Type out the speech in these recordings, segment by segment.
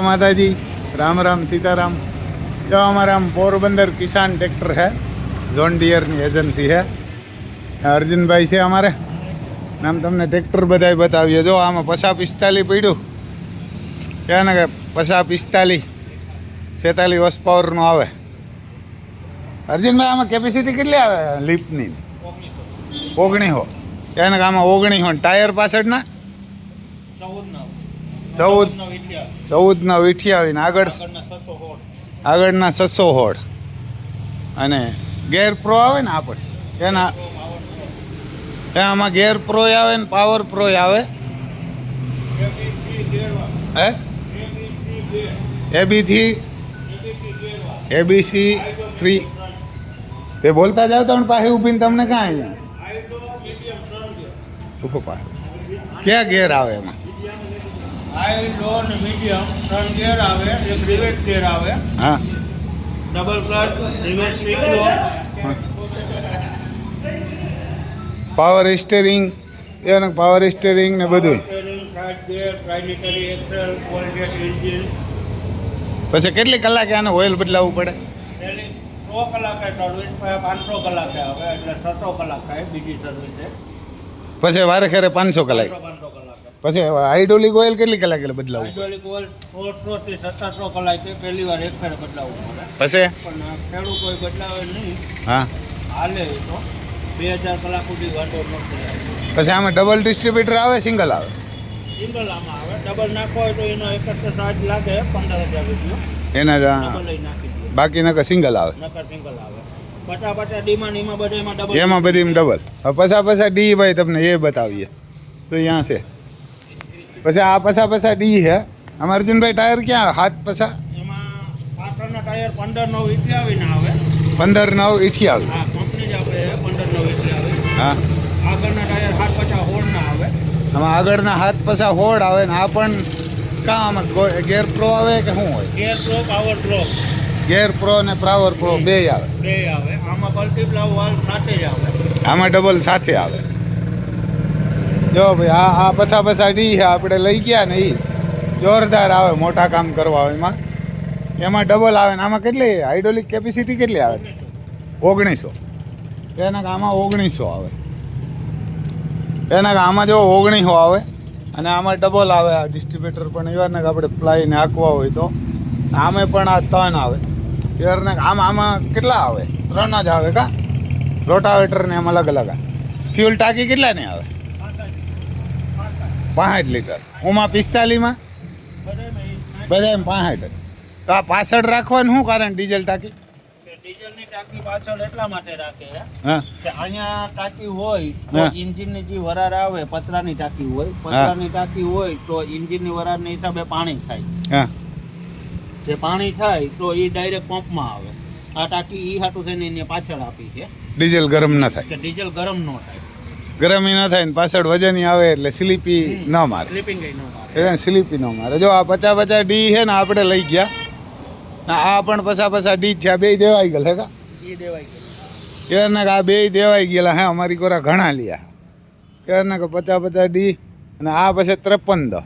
માતાજી. રામ રામ સીતારામ. જો અમારા આમ પોરબંદર કિસાન ટ્રેક્ટર હે ઝોન ડિયરની એજન્સી હે. અર્જુનભાઈ છે અમારે. નામ તમને ટ્રેક્ટર બધાય બતાવીએ. જો આમાં પસા પિસ્તાલી પડ્યું. કે ને કે પસા પિસ્તાલી સેતાલી વર્ષ પાવરનું આવે. અર્જુનભાઈ, આમાં કેપેસિટી કેટલી આવે? લીપની ઓગણીસો. એને કે આમાં ઓગણીસો. હો ટાયર પાછળના? ચૌદ ચૌદના વીઠિયાવીને આગળ આગળના છસો હોડ અને ગેર પ્રો આવે ને આપણે. એના એ આમાં ગેર પ્રો આવે ને પાવર પ્રો આવે. હે? એબીથી એબીસી? થ્રી. તે બોલતા જાવ તો પાસે ઊભીને તમને કાંઈ અહીંયા ઊભો પાસે ક્યાં ગેર આવે એમાં? હાઈ લો ને મીડિયમ ત્રણ ગેર આવે એક રિવેટ ગેર આવે. હા. ડબલ ક્લચ રિવેટ પીકલો પાવર સ્ટેરિંગ એને પાવર સ્ટેરિંગ ને બધું પછી કેટલી કલાકે આને ઓઇલ બદલાવવું પડે? સો કલાકે સર્વિસ પાંચસો કલાકે આવે એટલે છસો કલાક થાય બીજી સર્વિસે પછી વારે ખેરે પાંચસો કલાકે. પછી હાઇડ્રોલિક ઓઇલ કેટલી કલાકે બદલાવું? હાઇડ્રોલિક ઓઇલ સોળસો થી સત્તરસો કલાકે પહેલી વાર એક ફેરે બદલાવવું પડે પછી? પણ ખેડૂત કોઈ બદલાવે નહીં. હા. હાલે તો. બે હજાર કલાક સુધી વાંધો નથી પછી આમાં ડબલ ડિસ્ટ્રીબ્યુટર આવે સિંગલ આવે? સિંગલ આમાં આવે. ડબલ નાખવો હોય તો એનો એકત્ર ચાર્જ લાગે પંદર હજાર રૂપિયા. એના નાખી બાકી નકર સિંગલ આવે. નકર સિંગલ આવે. પચા પચા ડીમાં એમાં બધા એમાં ડબલ એમાં બધી ડબલ પછા પછા ડી ભાઈ તમને એ બતાવીએ. તો અહીંયા છે? પછી આ પછા પછા ડી છે આમ અર્જુનભાઈ ટાયર ક્યાં? હાથ પછા? પાછળના ટાયર પંદર નવ ઇઠી આવીને આવે. પંદર નવ ઇઠિયાવીસ હા કંપની જ આપણે પંદર નવ ઈથી આવે. હા. આગળના ટાયર સાત પચાસ હોળના આવે. આમાં આગળના હાથ પછા હોડ આવે ને આ પણ કાં આમાં ગેર પ્રો આવે કે શું હોય? Gear pro power pro. Gear pro ને પાવર પ્રો બે આવે. બે આવે. આમાં મલ્ટીપ્લાવ વાલ સાથે જ આવે. આમાં ડબલ સાથે આવે. જો ભાઈ, આ આ પછા પછા ડી છે, આપણે લઈ ગયા ને એ જોરદાર આવે, મોટા કામ કરવા હોય એમાં. એમાં ડબલ આવે ને આમાં કેટલી? હાઇડ્રોલિક કેપેસિટી કેટલી આવે? ઓગણીસો. એના આમાં ઓગણીસો આવે. એના આમાં જો ઓગણીસો આવે, અને આમાં ડબલ આવે આ ડિસ્ટ્રીબ્યુટર પણ. એવા ને આપણે પ્લાયને નાખવા હોય તો. આમે પણ આ ત્રણ આવે. એવાને આમાં આમાં કેટલા આવે? ત્રણ જ આવે કા? રોટાવેટર ને એમ અલગ અલગ ફ્યુલ ટાંકી કેટલા નહીં આવે? પાંસઠ લીટર. ઉમા પિસ્તાલીમાં બધા એમ પાંસઠ તો આ પાછળ રાખવાનું શું કારણ ડીઝલ ટાંકી? ડીઝલની ટાંકી પાછળ એટલા માટે રાખે કે અહીંયા ટાંકી હોય તો ઇન્જિનની જે વરાળ આવે પતરાની ટાંકી હોય. પતરાની ટાંકી હોય તો ઇન્જિનની વરાળની હિસાબે પાણી થાય. હા. જે પાણી થાય તો એ ડાયરેક્ટ પંપમાં આવે. આ ટાંકી એ હાટું થઈને એને પાછળ આપી છે. ડીઝલ ગરમ ન થાય. કે ડીઝલ ગરમ ન થાય. ગરમી ન થાય ને પાછળ વજન આવે એટલે સ્લીપી ન મારે. એટલે સ્લીપી ન મારે. જો આ પચા પચા ડી છે ને આપણે લઈ ગયા. ને આ પણ પચા પચા ડી છે. આ બે દેવાઈ ગયેલા કા? એ દેવાય કે આ બે દેવાઈ ગયેલા હે? અમારી કોરા ઘણા લ્યા. એના કે પચા પચા ડી અને આ પછી ત્રેપન દસ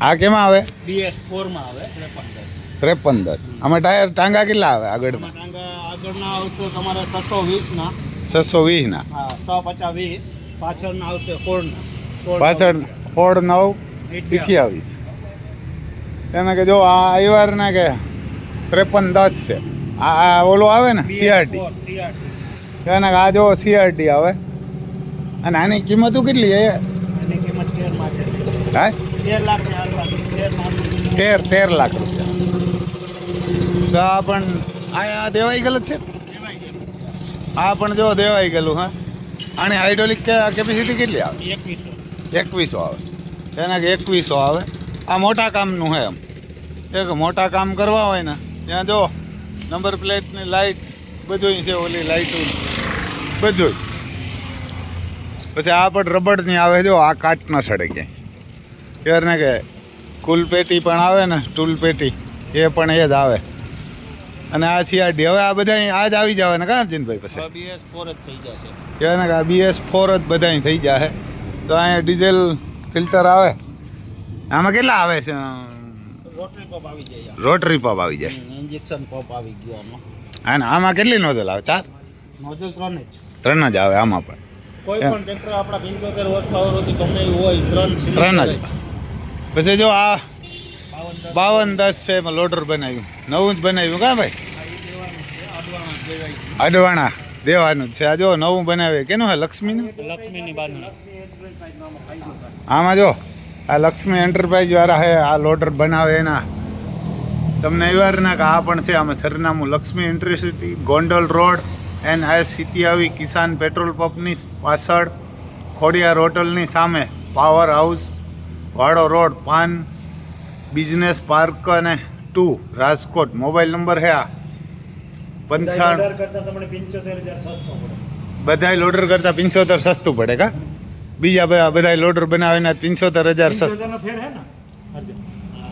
આ કેમાં આવે? બીએસ ફોરમાં આવે ત્રેપન દસ ત્રેપન દસ આમાં ટાયર ટાંગા કેટલા આવે આગળ આગળના આવશે તમારે છસો વીસના. છસો વીસના. સો પચાસ વીસ. પાછળના આવશે સોળ પાછળ ફોર્ડ નવ અઠ્યાવીસ એને કે જો આ આવ્યા કે ત્રેપન દસ છે. આ ઓલો આવે ને CRT. એને આ જો સીઆરડી આવે. અને આની કિંમત કેટલી હા? તેર લાખ તેર લાખ. તેર તેર લાખ રૂપિયા. તો આ પણ આ દેવાઈ ગયેલું જ છે? આ પણ જો દેવાઈ ગયેલું હા? આની હાઇડ્રોલિક કેપેસિટી કેટલી આવે? એકવીસો. એકવીસો આવે. એના કે એકવીસો આવે. આ મોટા કામનું છે એમ. એક મોટા કામ કરવા હોય ને ત્યાં જો નંબર પ્લેટની લાઇટ બધું છે ઓલી લાઇટો બધું પછી આ પણ રબડની આવે જો આ કાટ ન સડે ક્યાંય. એરને કે કુલ પેટી પણ આવે ને ટૂલ પેટી એ પણ એ જ આવે. અને આ સીઆરડી હવે આ બધા આ જ આવી જવાના ને કા અર્જુનભાઈ પછી બીએસ ફોર જ થઈ જશે. કહેવાય ને કે બીએસ ફોર જ બધા થઈ જાય તો અહીંયા ડીઝલ ફિલ્ટર આવે. આમાં કેટલા આવે છે? રોટરી પંપ આવી જાય રોટરી પંપ આવી જાય. ઇન્જેક્શન પંપ આવી ગયો આમાં. અને આમાં કેટલી નોઝલ આવે? ચાર? નોઝલ ત્રણ જ. ત્રણ જ આવે આમાં પણ. કોઈ પણ ટ્રેક્ટર આપણા પંચોતેર વર્ષ પાવર હતી એવું હોય ત્રણ ત્રણ જ. પછી જો આ બાવન દસ છે એમાં લોડર બનાવ્યું. નવું જ બનાવ્યું કા ભાઈ? અડવાણા દેવાનું છે. આ જો નવું બનાવે કેનું હે લક્ષ્મીનું? લક્ષ્મીની આમાં જો આ લક્ષ્મી એન્ટરપ્રાઇઝ વાળા હે આ લોડર બનાવે એના. તમને એવાર ના કે આ પણ છે આમાં સરનામું Laxmi intercity Gondal road N S સિતિયાવી Kisan petrol પંપની પાછળ ખોડિયાર હોટલની સામે પાવર હાઉસ વાડો રોડ પાન બિઝનેસ પાર્ક અને ટુ રાજકોટ. મોબાઈલ નંબર હે આ? પંચાણ બધા લોડર કરતાં પંચોતેર સસ્તું પડે. કા? બીજા બધા લોડર બનાવીને પંચોતેર હજાર સસ્તું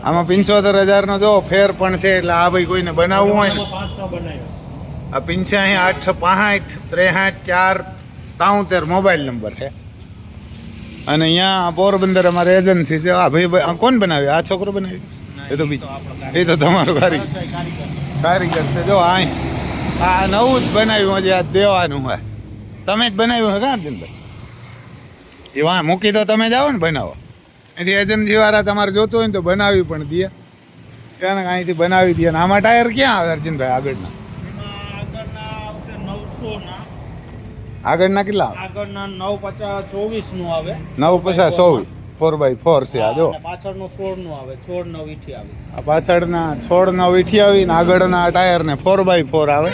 આમાં પંચોતેર હજારનો જો ફેર પણ છે એટલે આ ભાઈ કોઈને બનાવવું હોય આ પંચ્યાસી આઠ પાંઠ ત્રેસઠ ચાર તાઉતેર મોબાઈલ નંબર છે અને અહીંયા પોરબંદર અમારે એજન્સી છે. આ ભાઈ ભાઈ આ કોણ બનાવ્યું આ છોકરો બનાવ્યું એ તો બીજું. એ તો તમારું કારીગર. કારીગર. છે. જો આ આ નવું જ બનાવ્યું હજી આ દેવાનું હોય. તમે જ બનાવ્યું હોય કા અર્જુનભાઈ? એ વાં મૂકી તો તમે જાઓ ને બનાવો. અહીંથી એજન્સીવાળા તમારે જોતું હોય ને તો બનાવી પણ દે. ત્યાં અહીંથી બનાવી દે. અને આમાં ટાયર ક્યાં આવે અર્જુનભાઈ આગળના આવશે નવસો ના આગળના કેટલા? આગળના નવ પચાસ ચોવીસનું આવે. નવ પચાસ ચોવીસ ફોર બાય ફોર છે આ જો. પાછળનું સોળનું આવે સોળ નવ ઈઠી આવે. આ પાછળના છોડ નવ વીઠી આવી ને આગળના ટાયર ને ફોર બાય ફોર આવે.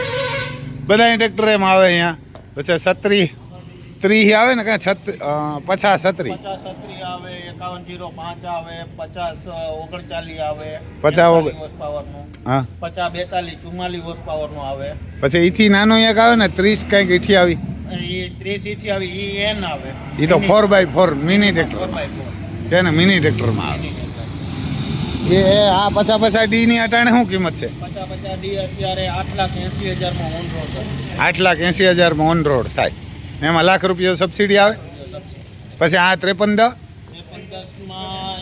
બધા ટ્રેક્ટર એમ આવે અહીંયા. પછી છત્રી ત્રીસ આવે ને કાંઈ છત પચાસ છત્રી. પચાસ સત્રી આવે એકાવન જીરો પાંચ આવે પચાસ ઓગણચાલીસ આવે. પચાસ ઓગણ હોર્સ પાવર હા. પચાસ બેતાલીસ ચુમ્માલીસ હોર્સ પાવરનું આવે. પછી એથી નાનો એક આવે ને ત્રીસ કંઈક ઈઠી આવી. એ ત્રીસ આવે એ એન આવે. એ તો four by four mini tractor છે ને મિની ટ્રેક્ટરમાં આવે. એ આ પચાસ પચાસ ડીની અટાણે શું કિંમત છે? પચાસ પચાસ ડી અત્યારે આઠ લાખ એંસી હજારમાં ઓન રોડ આઠ લાખ એંસી હજારમાં ઓન રોડ થાય. એમાં લાખ રૂપિયા સબસિડી આવે? પછી આ ત્રેપન દ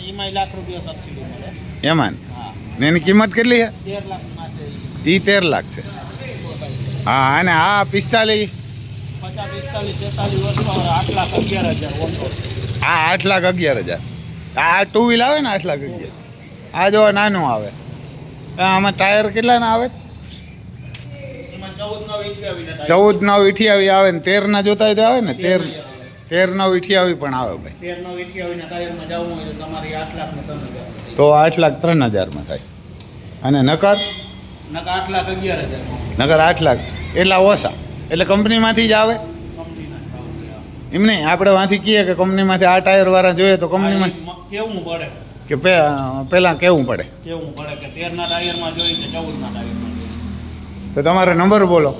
એમાંય લાખ રૂપિયા સબસિડી મળે. એમાં ને. હા. ને એની કિંમત કેટલી છે? એ તેર લાખ છે. હા અને આ પિસ્તાલીસ પચાસ પિસ્તાલીસ આઠ લાખ અગિયાર હજાર આ આઠ લાખ અગિયાર હજાર. આ ટુ વ્હીલ આવે ને આઠ લાખ અગિયાર. આ જો નાનું આવે. આમાં ટાયર કેટલાના આવે? ચૌદ નવ ઈઠિયાવી આવે ને તેરના જોતા હોય તો આવે ને? તેર તેર નવ ઇઠિયાવી પણ આવે ભાઈ. તેર તો આઠ લાખ ત્રણ હજારમાં થાય. અને નકર? નકર આઠ લાખ અગિયાર હજાર નકર આઠ લાખ. એટલા ઓછા. એટલે કંપનીમાંથી જ આવે. એમ નહીં આપણે વાંથી કહીએ કે કંપનીમાંથી આ ટાયર વાળા જોઈએ તો કંપનીમાંથી કેવું પડે? કે પહેલાં કેવું પડે? કેવું પડે કે તેરના ટાયરમાં જોઈએ કે ચૌદના ટાયરમાં તો તમારો નંબર બોલો.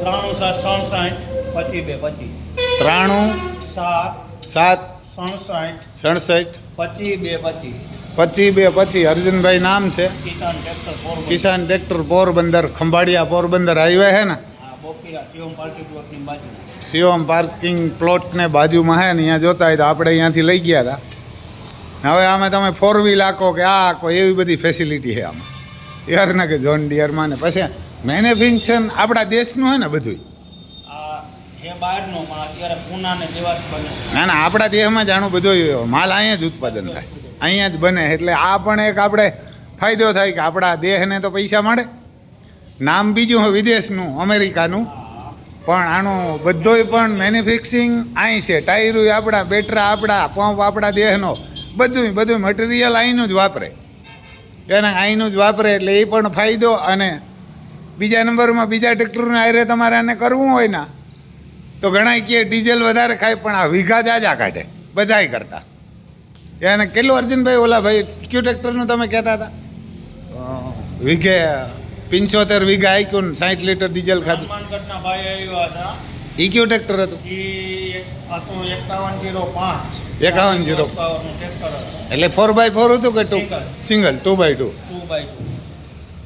ત્રાણું સાત સડસાઠ પચીસ બે પચીસ. ત્રાણું સાત સાત સડસાઠ સડસઠ પચીસ બે પચીસ. પચીસ બે પચીસ. અર્જુનભાઈ નામ છે? Kisan tractor Porbandar. Kisan tractor Porbandar Khambhalia Porbandar highway છે ને? શિવમ પાર્કિંગ પ્લોટને બાજુમાં. હે ને અહીંયા જોતા હોય તો આપણે અહીંયાથી લઈ ગયા હતા હવે આમાં તમે ફોર વ્હીલ આખો કે આ કોઈ એવી બધી ફેસિલિટી છે આમાં. યારના કે જોન ડિયરમાં ને પછી મેન્યુફેક્ચર આપણા દેશનું છે ને બધું ને ના આપણા દેશમાં જાણું બધું માલ અહીંયા જ ઉત્પાદન થાય. અહીંયા જ બને એટલે આ પણ એક આપણે ફાયદો થાય કે આપણા દેહને તો પૈસા મળે. નામ બીજું હોય વિદેશનું અમેરિકાનું. પણ આનું બધોય પણ મેન્યુફેક્ચરિંગ અહીં છે. ટાયરું આપણા બેટરા આપણા પંપ આપણા દેહનો બધું બધું મટીરિયલ અહીંનું જ વાપરે. એને અહીંનું જ વાપરે એટલે એ પણ ફાયદો અને બીજા નંબરમાં બીજા ટ્રેક્ટરને આયરે તમારે આને કરવું હોય ને તો ઘણા કે ડીઝલ વધારે ખાય પણ આ વીઘા જાજા કાઢે. બધાય કરતા. એને કેટલું અર્જુનભાઈ ઓલા ભાઈ ક્યુ ટ્રેક્ટરનું તમે કહેતા હતા? વીઘે પંચોતેર વીઘા આક્યું ને સાઠ લીટર ડીઝલ ખાધું. હનુમાનગઢના ભાઈ આવ્યા હતા ઈ કયું ટ્રેક્ટર હતું? હતું એકાવન જીરો પાંચ. 5105. પાવરનું ટ્રેક્ટર હતું. એટલે ફોર બાય ફોર હતું કે two single two by two two by two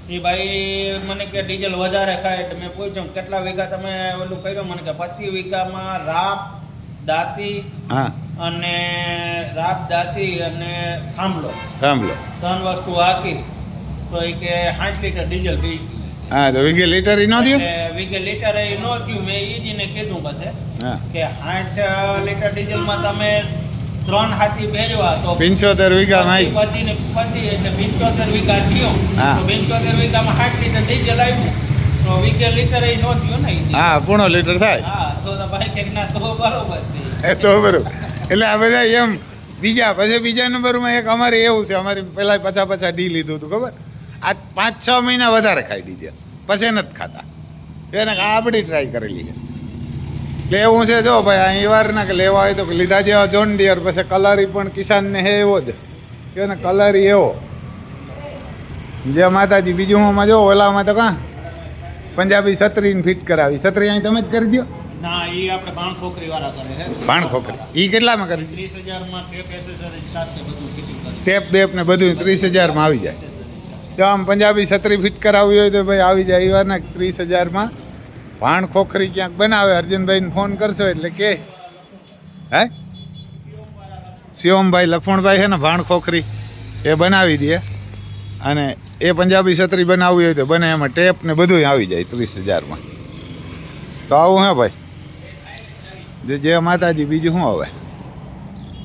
એ ભાઈ મને કે ડીઝલ વધારે ખાય એટલે મેં પૂછ્યું કેટલા વીઘા તમે ઓલું કર્યું? મને કે પચીસ વીઘામાં રાપ દાંતી હા. અને રાપ દાંતી અને થાંભલો. થાંભલો. ત્રણ વસ્તુ હાકી તો એ કે સાઠ લીટર ડીઝલ પી. હા તો વીઘે લીટર ઈ ન થયું? વીઘે લીટર એ ન થયું. મેં ઈજીને કીધું પછી કે સાઠ લીટર ડીઝલમાં તમે ત્રણ હાથી ભેજવા તો પંચોતેર વીઘામાં પતિ ને પતિ એટલે પંચોતેર વીઘા થયો. તો પંચોતેર વીઘામાં સાઠ લીટર ડીઝલ આવ્યું. તો વીઘે લીટર એ ન થયું ને હા પૂણો લીટર થાય. હા તો ભાઈ કે ના તો બરોબર છે. તો બરોબર. એટલે આ બધા એમ બીજા પછી બીજા નંબરમાં એક અમારે એવું છે. અમારે પહેલાં પચા પચા ડી લીધું હતું ખબર? આ પાંચ છ મહિના વધારે ખાઈ દીધા પછી નથી ખાતા. એને આપણી ટ્રાય કરેલી છે. લેવું છે જો ભાઈ અહીં વાર ના કે લેવા હોય તો કે લીધા જેવા જોન ડિયર પછી કલરી પણ કિસાનને હે એવો જ. કે ને કલરી એવો. જે માતાજી બીજું હું જો ઓલામાં તો કાં? પંજાબી છત્રીને ફિટ કરાવી. છત્રી અહીં તમે જ કરી દો ના એ આપણે બાણ ખોખરી વાળા કરે છે. ભાણ ખોખરી. એ કેટલામાં કરી ત્રીસ હજારમાં ટેપ એસેસરીઝ સાથે બધું ફિટિંગ કરે ટેપ બેપ ને બધું ત્રીસ હજારમાં આવી જાય. જો આમ પંજાબી છત્રી ફિટ કરાવવી હોય તો ભાઈ આવી જાય વારના ત્રીસ હજારમાં. ભાણ ખોખરી ક્યાંક બનાવે, અર્જુનભાઈને ફોન કરશો એટલે કે, હે? શિવમભાઈ લખમણભાઈ છે ને ભાણ ખોખરી, એ બનાવી દે. અને એ પંજાબી છત્રી બનાવવી હોય તો બને એમાં ટેપ ને બધું આવી જાય ત્રીસ હજારમાં. તો આવું હે ભાઈ. જે માતાજી, બીજું શું હવે